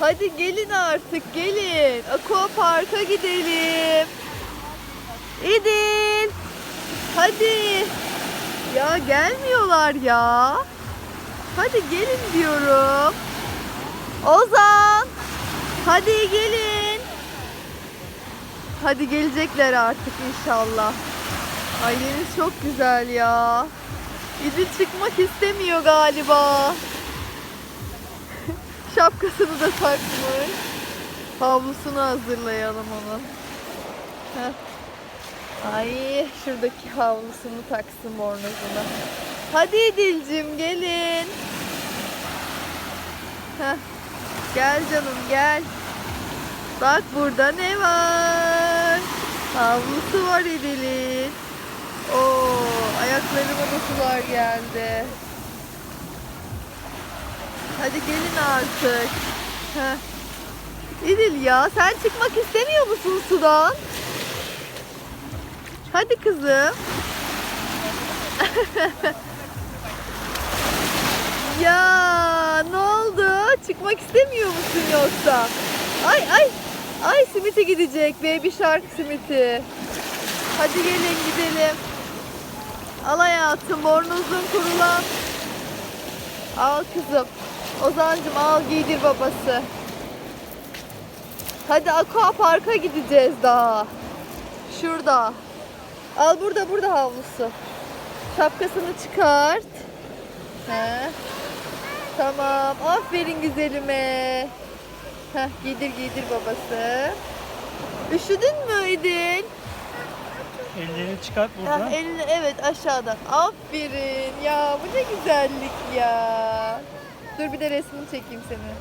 Hadi gelin artık gelin. Aqua Park'a gidelim. İdil. Hadi. Ya gelmiyorlar ya. Hadi gelin diyorum. Ozan. Hadi gelin. Hadi gelecekler artık inşallah. Ay deniz çok güzel ya. İdil çıkmak istemiyor galiba. Şapkasını da takmış. Havlusunu hazırlayalım onun. Ay şuradaki havlusunu taksın bornozuna. Hadi İdil'cim gelin. Heh. Gel canım gel. Bak burada ne var? Havlusu var İdil'in. Oo, ayaklarıma da sular geldi. Hadi gelin artık. İdil ya sen çıkmak istemiyor musun sudan? Hadi kızım. ya ne oldu? Çıkmak istemiyor musun yoksa? Ay ay ay simite gidecek. Baby Shark simiti. Hadi gelin gidelim. Al hayatım bornozun kurulan. Al kızım. Ozancım al giydir babası. Hadi aqua parka gideceğiz daha. Şurada. Al burada burada havlusu. Şapkasını çıkart. He. Tamam. Aferin güzelime. Heh, giydir giydir babası. Üşüdün mü İdil? Ellerini çıkart Ha, buradan. elini evet aşağıdan. Aferin. Ya bu ne güzellik ya. Dur bir de resmini çekeyim seni.